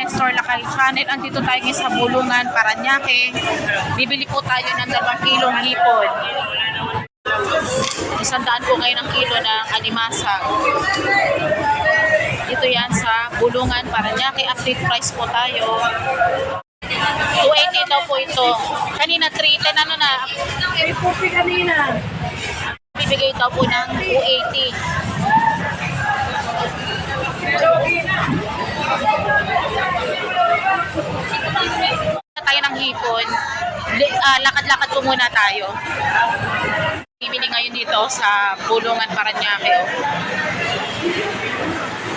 Nestor Lakal Channel. Andito tayo ngayon sa Bulungan, Paranaque. Bibili po tayo ng dalawang kilong hipon. Isang daan po ngayon ang kilo ng alimasag. Dito yan sa Bulungan, Paranaque. Update price po tayo. 280 daw po ito. Kanina 310 ano na? May pupi kanina. Bibigay daw po ng 280. Hipon. Ah, lakad-lakad po muna tayo. Bibili ngayon dito sa Bulungan Paranaque. Oh.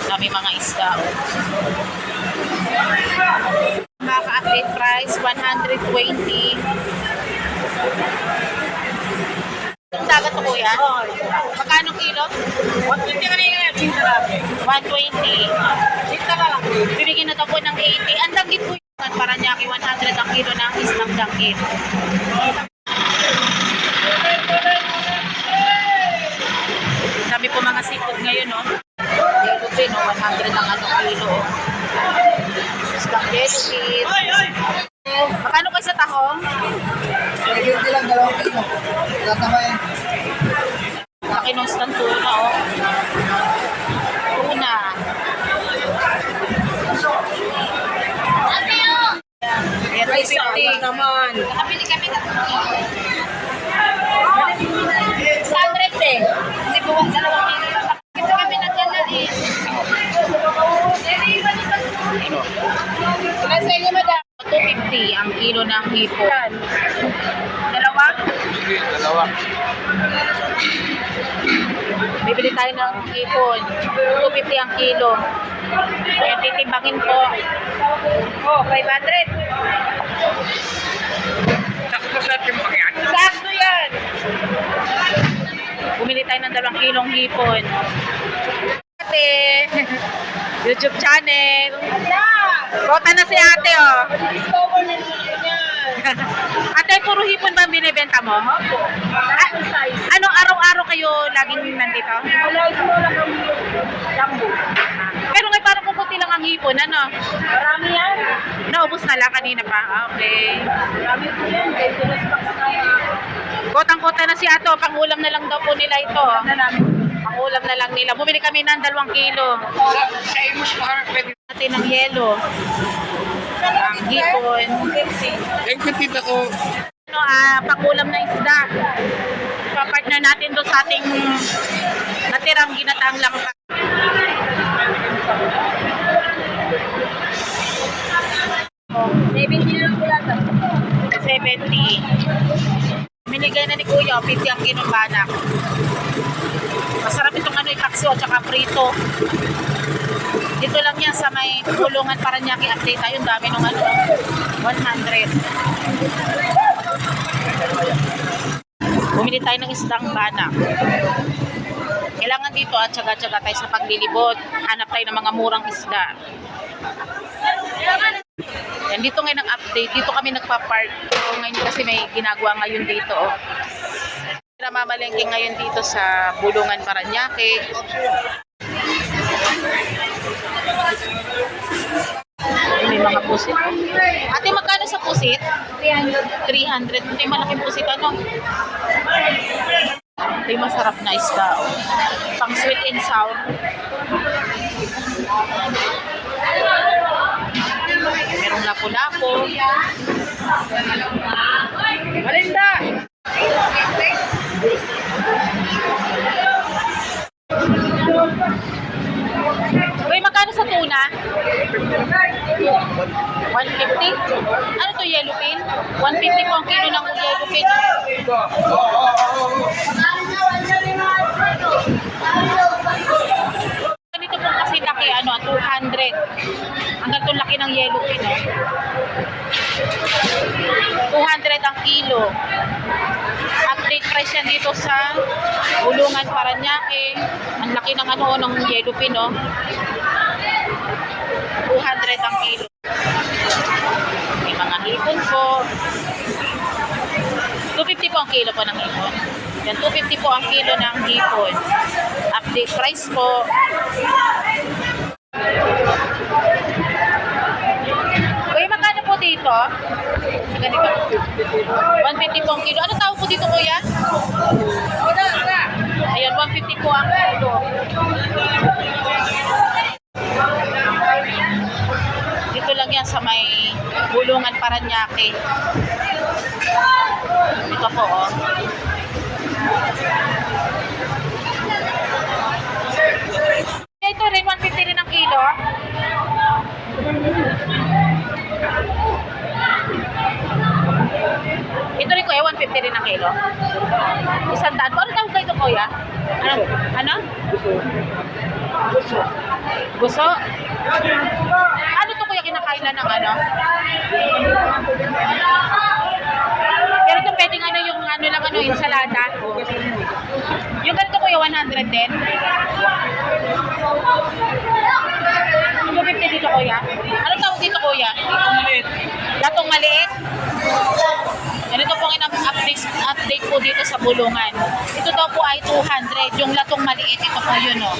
Dami mga isda. Oh. Maka-update price, 120. Yung dagat po yan? Magkano kilo? 150 kanina yan. Cinta natin. 120. Cinta na lang. Bibigyan na daw po ng 80. Ang danggit po yun. Paranaque, 100 ang kilo ng isang danggit. Dami po mga seafood ngayon, no? Yellow fin, no? 100 ang ano kilo. oh. Yellow fin. Ay, ay! Magkano kayo sa tahong? Hindi lang, dalawang kilo. Lahat naman nung stand tuna, oh. Ay, sa 250. naman. Nakabili kami ng 100 eh. Hindi po ang dalawang kilo. Kasi kami nagdala eh. Ilan sa inyo, madam? 250 ang kilo ng hipo. Dalawa? Dalawa. Bibili tayo ng hipon. 250 ang kilo. Kaya titimbangin po. Oh, 500. Sakto sa ating pangyan. Sakto yan! Bumili tayo ng dalawang kilong hipon. Ate! YouTube channel. Bota na si ate, oh. Discover na ate, puro hipon ba ang binibenta mo? Ah, ano, araw-araw kayo laging nandito? Wala, small lang kami. Jumbo. Pero ngayon parang puputi lang ang hipon, ano? Marami yan. Naubos na lang kanina pa. Ah, Okay. Marami po yan. Kaya sila sa pakasaya. Kotang-kota na si ato, pangulam na lang daw po nila ito. Na namin. Pangulam na lang nila. Bumili kami ng dalawang kilo. Sa imus pa kami pwede. Natin ng yelo. Ang hipon. Thank you, tita ko. Ano, ah, pangulam na isda. Ipapartner natin doon sa ating natirang ginataang langka. Lang pula sa 70. Binigay na ni Kuya, 50 ang kinumbanak. Masarap itong ano, ipakso at saka prito. Dito lang yan sa may bulungan Paranaque update tayo. Ang dami nung ano, 100. Bumili tayo ng isdang banak. Kailangan dito at tsaga-tsaga tayo sa paglilibot. Hanap tayo ng mga murang isda. Yan, dito ngayon ang update. Dito kami nagpa-park. So, ngayon kasi may ginagawa ngayon dito. Oh. Namamalengke ngayon dito sa Bulungan, Paranaque. May mga pusit. Ate, magkano sa pusit? 300. 300. Ito yung malaking pusit, ano? Ito yung masarap na isda. Oh. Pang sweet and sour. Merong lapu-lapu. Malinda! Uy, ng yellow pin, oh. 200 ang kilo. Update price yan dito sa Bulungan, Paranaque. Ang laki ng ano, ng yellow pin, oh. 200 ang kilo. May mga hipon po. 250 po ang kilo po ng hipon. Yan, 250 po ang kilo ng hipon. Update price po. Ganito? Sa ganito. 150 po ang kilo. Ano tawag po dito, kuya? Ayan, 150 po ang kilo. Dito lang yan sa may bulungan Paranaque. Ito po, oh. Ito rin, 150 rin ang kilo. Ito rin kuya, 150 rin ang kilo. Isang daan. Ano tawag kayo ito kuya? Ano? Ano? Gusto? Ano to kuya kinakainan ng ano? Pero ito pwedeng ano yung ano lang ano, ensalada. Yung ganito kuya, 100 din. 250 dito kuya. Ano dito kuya? Latong maliit. Ganito po ang update, update po dito sa bulungan. Ito daw po ay 200. Yung latong maliit, ito po yun oh.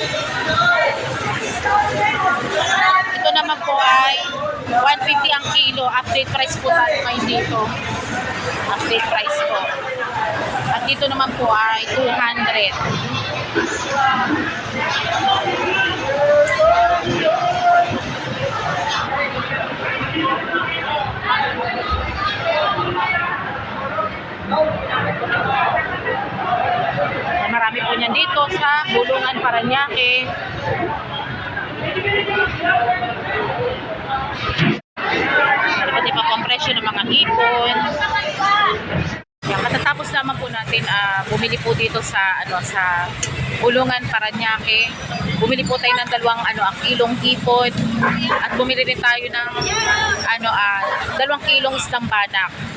Ito naman po ay 150 ang kilo. Update price po tayo ngayon dito. Update price po. At dito naman po ay 200. Sa Bulungan, Paranaque. Iba't iba po ang ng mga hipon. Yan, katatapos naman po natin ah, bumili po dito sa ano sa Bulungan Paranaque. Bumili po tayo ng dalawang ano ang kilong hipon at bumili rin tayo ng ano ah dalawang kilong isdang banak.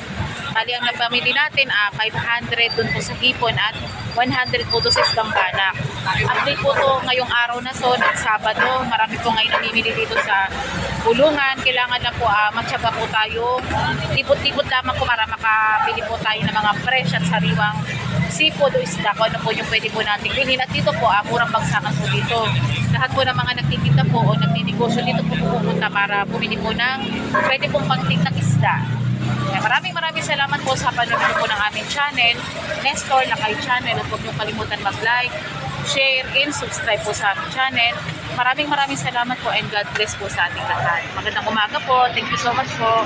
Bali ang napamili natin ah 500 dun po sa hipon at 100 po doon sa isdang banak. Update po to ngayong araw na to, ng Sabado. Marami po ngayon namimili dito sa bulungan. Kailangan na po ah, matyaga po tayo. Tipot-tipot lamang po para makabili po tayo ng mga fresh at sariwang seafood o isda kung ano po yung pwede po natin bilhin. At dito po, ah, murang bagsakan po dito. Lahat po ng mga nagtitinda po o nagninegosyo dito po pupunta para bumili po ng pwede pong pangting ng isda. Maraming maraming salamat po sa panonood po ng aming channel, Nestor Lakay Channel. At huwag niyong kalimutan mag-like, share, and subscribe po sa aming channel. Maraming maraming salamat po and God bless po sa ating lahat. Magandang umaga po. Thank you so much po.